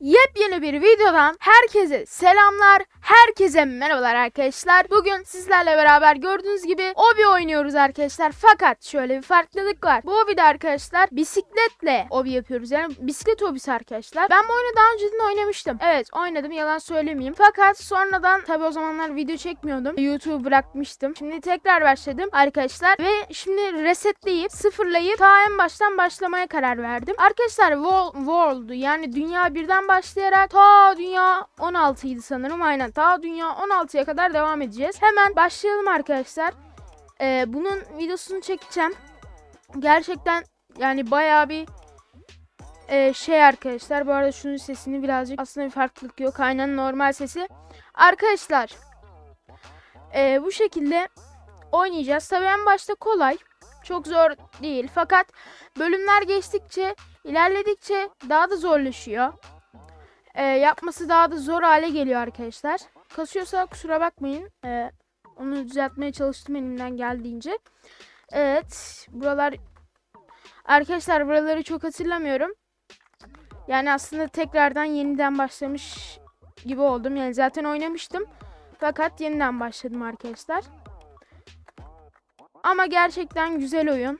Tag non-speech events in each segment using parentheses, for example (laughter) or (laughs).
Yeah. Yepyeni bir videodan herkese selamlar, herkese merhabalar arkadaşlar. Bugün sizlerle beraber gördüğünüz gibi obi oynuyoruz arkadaşlar. Fakat şöyle bir farklılık var. Bu obide arkadaşlar bisikletle obi yapıyoruz. Yani bisiklet obisi arkadaşlar. Ben bu oyunu daha önceden oynamıştım. Evet oynadım yalan söylemeyeyim. Fakat sonradan tabi o zamanlar video çekmiyordum. YouTube'u bırakmıştım. Şimdi tekrar başladım arkadaşlar. Ve şimdi resetleyip sıfırlayıp ta en baştan başlamaya karar verdim. Arkadaşlar World, World yani dünya birden başlayarak ta dünya 16 idi sanırım. Aynen ta dünya 16'ya kadar devam edeceğiz. Hemen başlayalım arkadaşlar. Ee, bunun videosunu çekeceğim. Gerçekten yani bayağı bir e, şey arkadaşlar. Bu arada şunun sesini birazcık aslında bir farklılık yok. Aynen normal sesi. Arkadaşlar e, bu şekilde oynayacağız. Tabii en başta kolay. Çok zor değil. Fakat bölümler geçtikçe, ilerledikçe daha da zorlaşıyor. E, yapması daha da zor hale geliyor arkadaşlar. Kasıyorsa kusura bakmayın. E, onu düzeltmeye çalıştım elimden geldiğince. Evet. Buralar Arkadaşlar buraları çok hatırlamıyorum. Yani aslında tekrardan yeniden başlamış gibi oldum. Yani zaten oynamıştım. Fakat yeniden başladım arkadaşlar. Ama gerçekten güzel oyun.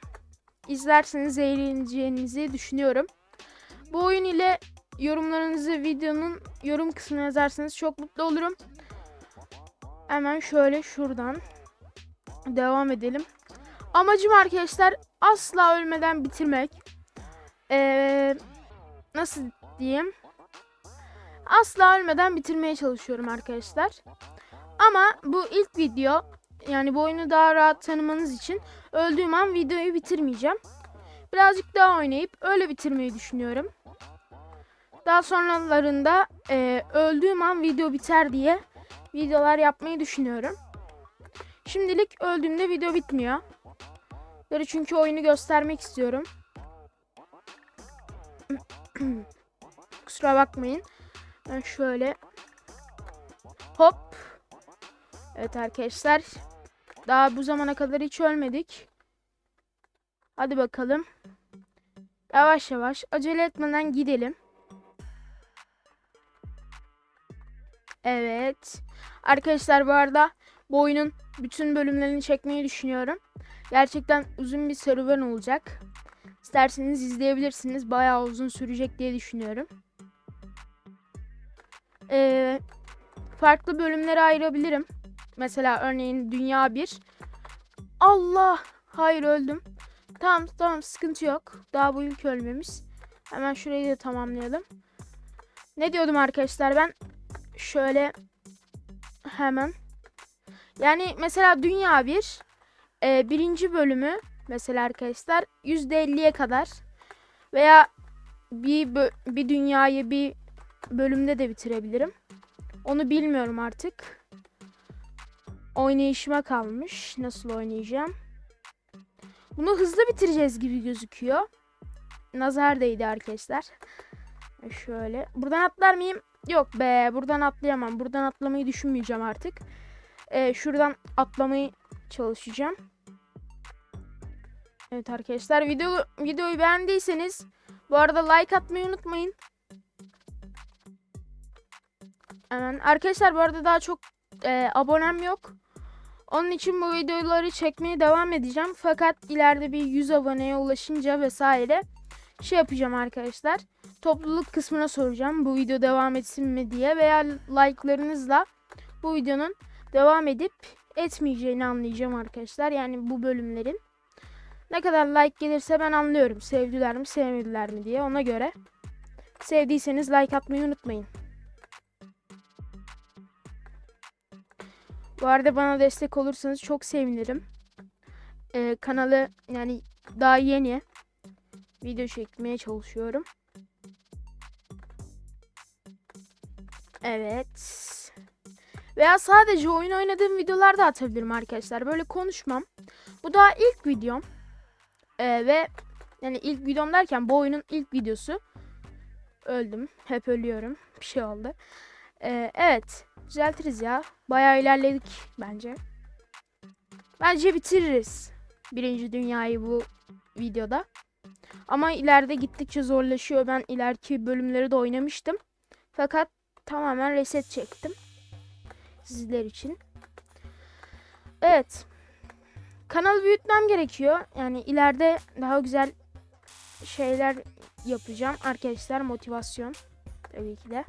İzlerseniz eğleneceğinizi düşünüyorum. Bu oyun ile yorumlarınızı videonun yorum kısmına yazarsanız çok mutlu olurum. Hemen şöyle şuradan devam edelim. Amacım arkadaşlar asla ölmeden bitirmek. Ee, nasıl diyeyim? Asla ölmeden bitirmeye çalışıyorum arkadaşlar. Ama bu ilk video yani bu oyunu daha rahat tanımanız için öldüğüm an videoyu bitirmeyeceğim. Birazcık daha oynayıp öyle bitirmeyi düşünüyorum. Daha sonralarında e, öldüğüm an video biter diye videolar yapmayı düşünüyorum. Şimdilik öldüğümde video bitmiyor. Böyle çünkü oyunu göstermek istiyorum. (clears throat) Kusura bakmayın. Ben şöyle hop. Evet arkadaşlar. Daha bu zamana kadar hiç ölmedik. Hadi bakalım. Yavaş yavaş acele etmeden gidelim. Evet. Arkadaşlar bu arada bu oyunun bütün bölümlerini çekmeyi düşünüyorum. Gerçekten uzun bir serüven olacak. İsterseniz izleyebilirsiniz. Bayağı uzun sürecek diye düşünüyorum. Ee, farklı bölümlere ayırabilirim. Mesela örneğin Dünya 1. Allah! Hayır öldüm. Tamam tamam sıkıntı yok. Daha bu ilk ölmemiz. Hemen şurayı da tamamlayalım. Ne diyordum arkadaşlar ben? Şöyle hemen. Yani mesela Dünya 1 e, birinci bölümü mesela arkadaşlar %50'ye kadar veya bir bir dünyayı bir bölümde de bitirebilirim. Onu bilmiyorum artık. Oynayışıma kalmış. Nasıl oynayacağım? Bunu hızlı bitireceğiz gibi gözüküyor. Nazar değdi arkadaşlar. Şöyle. Buradan atlar mıyım? Yok be. Buradan atlayamam. Buradan atlamayı düşünmeyeceğim artık. Ee, şuradan atlamayı çalışacağım. Evet arkadaşlar video videoyu beğendiyseniz bu arada like atmayı unutmayın. Hemen arkadaşlar bu arada daha çok e, abonem yok. Onun için bu videoları çekmeye devam edeceğim. Fakat ileride bir 100 aboneye ulaşınca vesaire şey yapacağım arkadaşlar. Topluluk kısmına soracağım bu video devam etsin mi diye veya like'larınızla bu videonun devam edip etmeyeceğini anlayacağım arkadaşlar. Yani bu bölümlerin. Ne kadar like gelirse ben anlıyorum. Sevdiler mi sevmediler mi diye ona göre. Sevdiyseniz like atmayı unutmayın. Bu arada bana destek olursanız çok sevinirim. Ee, kanalı yani daha yeni video çekmeye çalışıyorum. Evet. Veya sadece oyun oynadığım videolar da atabilirim arkadaşlar. Böyle konuşmam. Bu daha ilk videom. Ee, ve yani ilk videom derken bu oyunun ilk videosu. Öldüm. Hep ölüyorum. (laughs) Bir şey oldu. Ee, evet. Düzeltiriz ya. Bayağı ilerledik bence. Bence bitiririz. Birinci dünyayı bu videoda. Ama ileride gittikçe zorlaşıyor. Ben ileriki bölümleri de oynamıştım. Fakat tamamen reset çektim. Sizler için. Evet. Kanalı büyütmem gerekiyor. Yani ileride daha güzel şeyler yapacağım. Arkadaşlar motivasyon. Tabii ki de.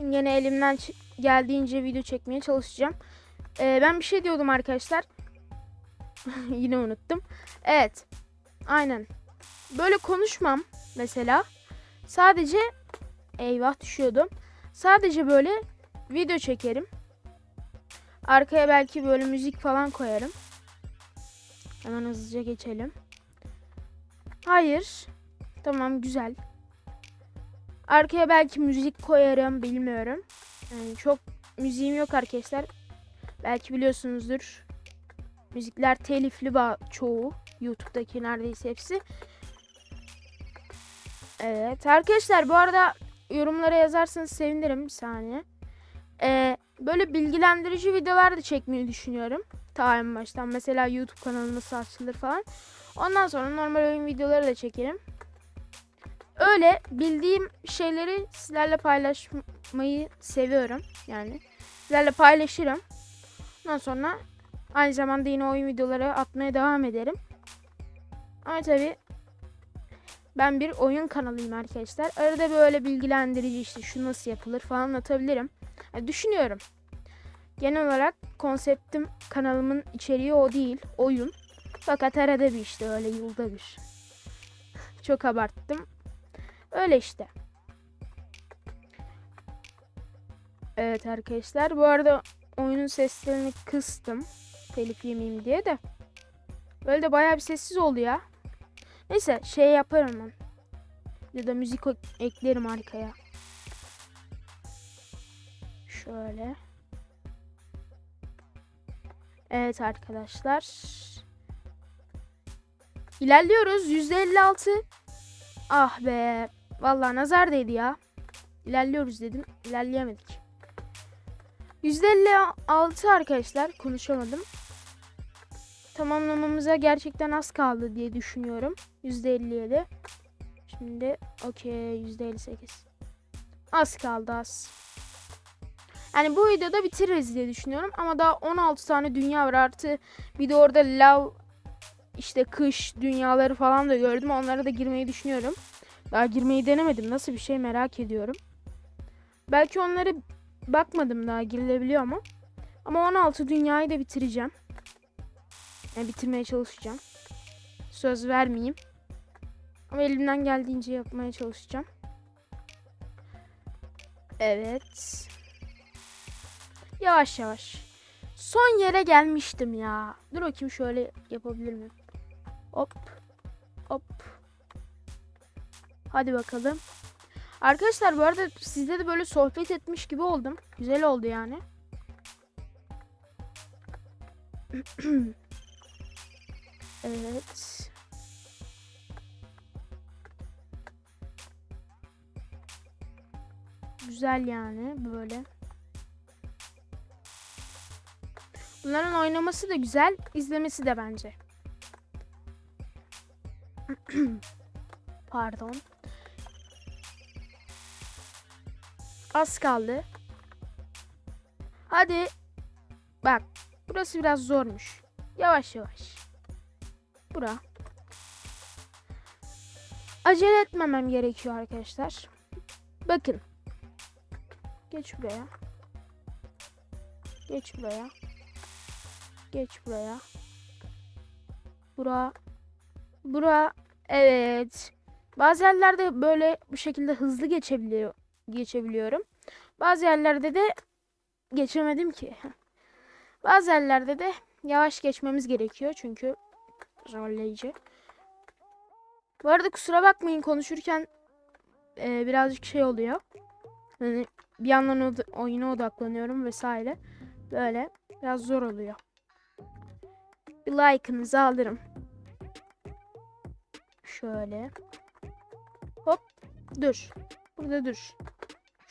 Yine elimden geldiğince video çekmeye çalışacağım. Ee, ben bir şey diyordum arkadaşlar. (laughs) Yine unuttum. Evet. Aynen. Böyle konuşmam mesela. Sadece eyvah düşüyordum. Sadece böyle video çekerim. Arkaya belki böyle müzik falan koyarım. Hemen hızlıca geçelim. Hayır. Tamam güzel. Arkaya belki müzik koyarım bilmiyorum. Yani çok müziğim yok arkadaşlar. Belki biliyorsunuzdur. Müzikler telifli ba- çoğu. YouTube'daki neredeyse hepsi. Evet arkadaşlar bu arada yorumlara yazarsanız sevinirim bir saniye. Ee, böyle bilgilendirici videolar da çekmeyi düşünüyorum. Ta en baştan mesela YouTube kanalı nasıl açılır falan. Ondan sonra normal oyun videoları da çekerim. Öyle bildiğim şeyleri sizlerle paylaşmayı seviyorum. Yani sizlerle paylaşırım. Ondan sonra aynı zamanda yine oyun videoları atmaya devam ederim. Ama tabi ben bir oyun kanalıyım arkadaşlar. Arada böyle bilgilendirici işte şu nasıl yapılır falan atabilirim. Yani düşünüyorum. Genel olarak konseptim kanalımın içeriği o değil. Oyun. Fakat arada bir işte öyle yılda bir. Çok abarttım. Öyle işte. Evet arkadaşlar. Bu arada oyunun seslerini kıstım. Telif yemeyeyim diye de. Böyle de bayağı bir sessiz oldu ya. Neyse şey yaparım ben. Ya da müzik eklerim arkaya. Şöyle. Evet arkadaşlar. İlerliyoruz. %56. Ah be. Vallahi nazar değdi ya. İlerliyoruz dedim. İlerleyemedik. %56 arkadaşlar. Konuşamadım. Tamamlamamıza gerçekten az kaldı diye düşünüyorum. %57. Şimdi okey %58. Az kaldı az. Yani bu videoda bitiririz diye düşünüyorum. Ama daha 16 tane dünya var. Artı bir de orada lav işte kış dünyaları falan da gördüm. Onlara da girmeyi düşünüyorum. Daha girmeyi denemedim. Nasıl bir şey merak ediyorum. Belki onları bakmadım daha girilebiliyor mu? Ama 16 dünyayı da bitireceğim. Yani bitirmeye çalışacağım. Söz vermeyeyim. Ama elimden geldiğince yapmaya çalışacağım. Evet. Yavaş yavaş. Son yere gelmiştim ya. Dur bakayım şöyle yapabilir miyim? Hop. Hop. Hadi bakalım. Arkadaşlar bu arada sizde de böyle sohbet etmiş gibi oldum. Güzel oldu yani. (clears throat) evet. Güzel yani böyle. Bunların oynaması da güzel, izlemesi de bence. (clears throat) Pardon. Az kaldı. Hadi. Bak. Burası biraz zormuş. Yavaş yavaş. Bura. Acele etmemem gerekiyor arkadaşlar. Bakın. Geç buraya. Geç buraya. Geç buraya. Bura. Bura. Evet. Bazı yerlerde böyle bu şekilde hızlı geçebiliyor geçebiliyorum. Bazı yerlerde de geçemedim ki. (laughs) Bazı yerlerde de yavaş geçmemiz gerekiyor çünkü zorlayıcı. Bu arada kusura bakmayın konuşurken e, birazcık şey oluyor. Yani bir yandan od- oyuna odaklanıyorum vesaire. Böyle biraz zor oluyor. Bir like'ınızı alırım. Şöyle. Hop. Dur. Burada dur.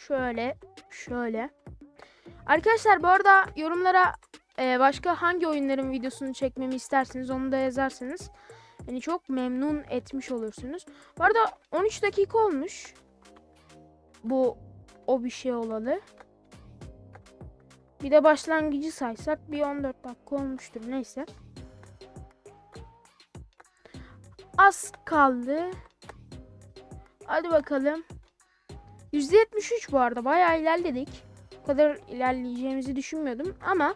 Şöyle. Şöyle. Arkadaşlar bu arada yorumlara e, başka hangi oyunların videosunu çekmemi isterseniz onu da yazarsanız Beni çok memnun etmiş olursunuz. Bu arada 13 dakika olmuş. Bu o bir şey olalı. Bir de başlangıcı saysak bir 14 dakika olmuştur. Neyse. Az kaldı. Hadi bakalım. %73 bu arada. Bayağı ilerledik. O kadar ilerleyeceğimizi düşünmüyordum. Ama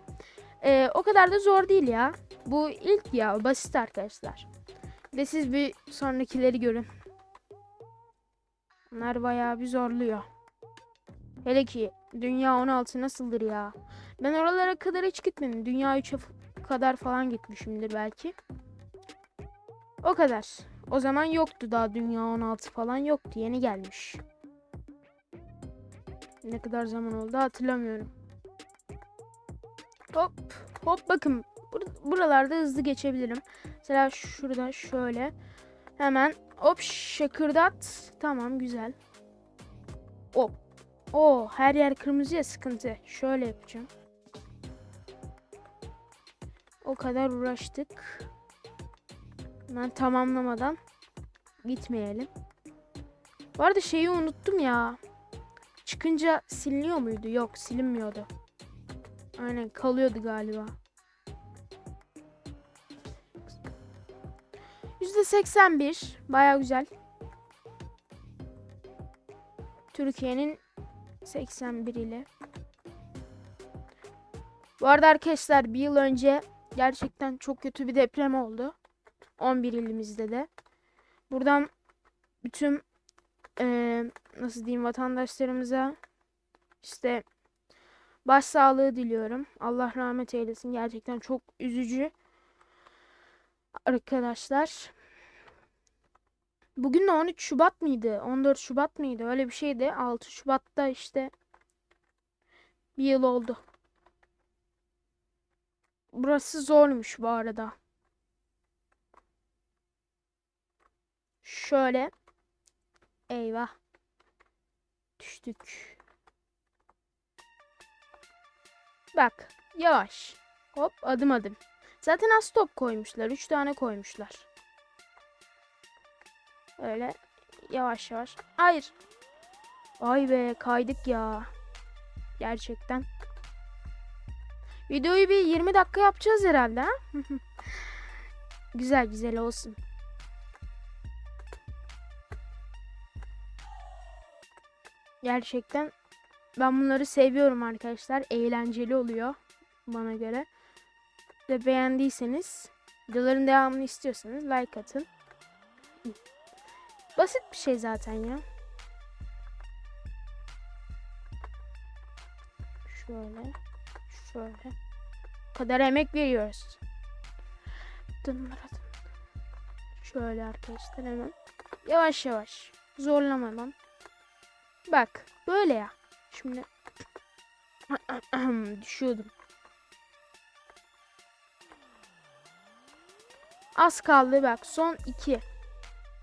e, o kadar da zor değil ya. Bu ilk ya. Basit arkadaşlar. De siz bir sonrakileri görün. Bunlar bayağı bir zorluyor. Hele ki Dünya 16 nasıldır ya? Ben oralara kadar hiç gitmedim. Dünya 3'e f- kadar falan gitmişimdir belki. O kadar. O zaman yoktu daha Dünya 16 falan yoktu. Yeni gelmiş. Ne kadar zaman oldu hatırlamıyorum. Hop hop bakın. Bur- buralarda hızlı geçebilirim. Mesela şurada şöyle. Hemen hop şakırdat. Tamam güzel. Hop. O her yer kırmızıya sıkıntı. Şöyle yapacağım. O kadar uğraştık. Ben tamamlamadan gitmeyelim. Bu arada şeyi unuttum ya. Çıkınca siliniyor muydu? Yok silinmiyordu. Aynen kalıyordu galiba. %81 baya güzel. Türkiye'nin 81 ile. Bu arada arkadaşlar bir yıl önce gerçekten çok kötü bir deprem oldu. 11 ilimizde de. Buradan bütün eee, nasıl diyeyim vatandaşlarımıza işte başsağlığı diliyorum. Allah rahmet eylesin. Gerçekten çok üzücü. Arkadaşlar. Bugün de 13 Şubat mıydı? 14 Şubat mıydı? Öyle bir şeydi. 6 Şubat'ta işte bir yıl oldu. Burası zormuş bu arada. Şöyle. Eyvah. Düştük. Bak. Yavaş. Hop adım adım. Zaten az top koymuşlar. 3 tane koymuşlar. Öyle yavaş yavaş. Hayır. Ay be kaydık ya. Gerçekten. Videoyu bir 20 dakika yapacağız herhalde ha? (laughs) güzel güzel olsun. Gerçekten ben bunları seviyorum arkadaşlar. Eğlenceli oluyor bana göre. Ve beğendiyseniz videoların devamını istiyorsanız like atın. Basit bir şey zaten ya. Şöyle. Şöyle. Bu kadar emek veriyoruz. Şöyle arkadaşlar hemen. Yavaş yavaş. Zorlamadan. Bak. Böyle ya. Şimdi. (clears throat) Düşüyordum. Az kaldı bak. Son iki.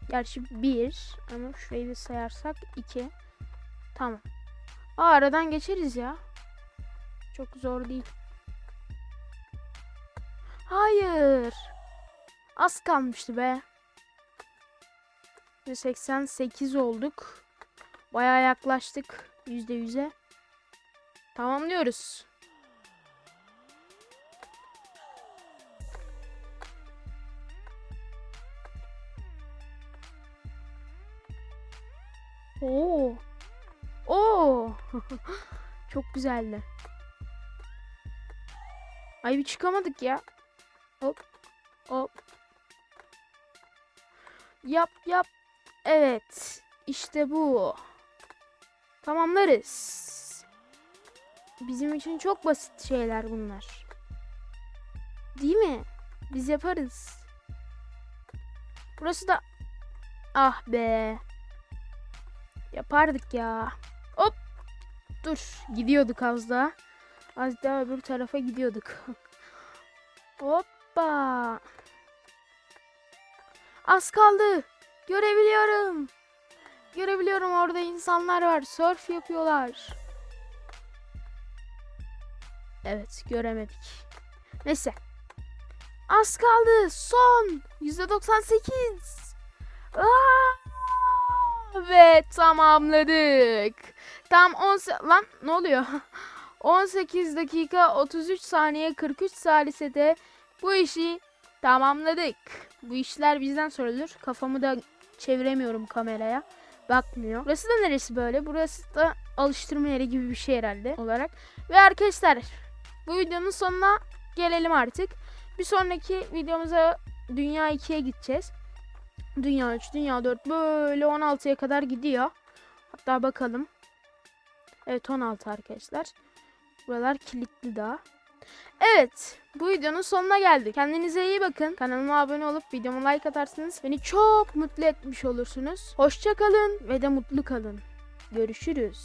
Gerçi bir. Ama şurayı da sayarsak iki. Tamam. Aa, aradan geçeriz ya. Çok zor değil. Hayır. Az kalmıştı be. 88 olduk. Bayağı yaklaştık %100'e. Tamamlıyoruz. Oo. Oo. (laughs) Çok güzeldi. Ay bir çıkamadık ya. Hop. Hop. Yap yap. Evet. İşte bu. Tamamlarız. Bizim için çok basit şeyler bunlar. Değil mi? Biz yaparız. Burası da ah be. Yapardık ya. Hop. Dur. Gidiyorduk az daha. Az daha öbür tarafa gidiyorduk. (laughs) Hoppa. Az kaldı. Görebiliyorum. Görebiliyorum orada insanlar var. Surf yapıyorlar. Evet göremedik. Neyse. Az kaldı. Son. %98. Aa! Ve tamamladık. Tam 10 lan ne oluyor? (laughs) 18 dakika 33 saniye 43 salisede bu işi tamamladık. Bu işler bizden sorulur. Kafamı da çeviremiyorum kameraya. Bakmıyor. Burası da neresi böyle? Burası da alıştırma yeri gibi bir şey herhalde olarak. Ve arkadaşlar bu videonun sonuna gelelim artık. Bir sonraki videomuza Dünya 2'ye gideceğiz. Dünya 3, Dünya 4 böyle 16'ya kadar gidiyor. Hatta bakalım. Evet 16 arkadaşlar. Buralar kilitli daha. Evet bu videonun sonuna geldik. Kendinize iyi bakın. Kanalıma abone olup videoma like atarsanız beni çok mutlu etmiş olursunuz. Hoşça kalın ve de mutlu kalın. Görüşürüz.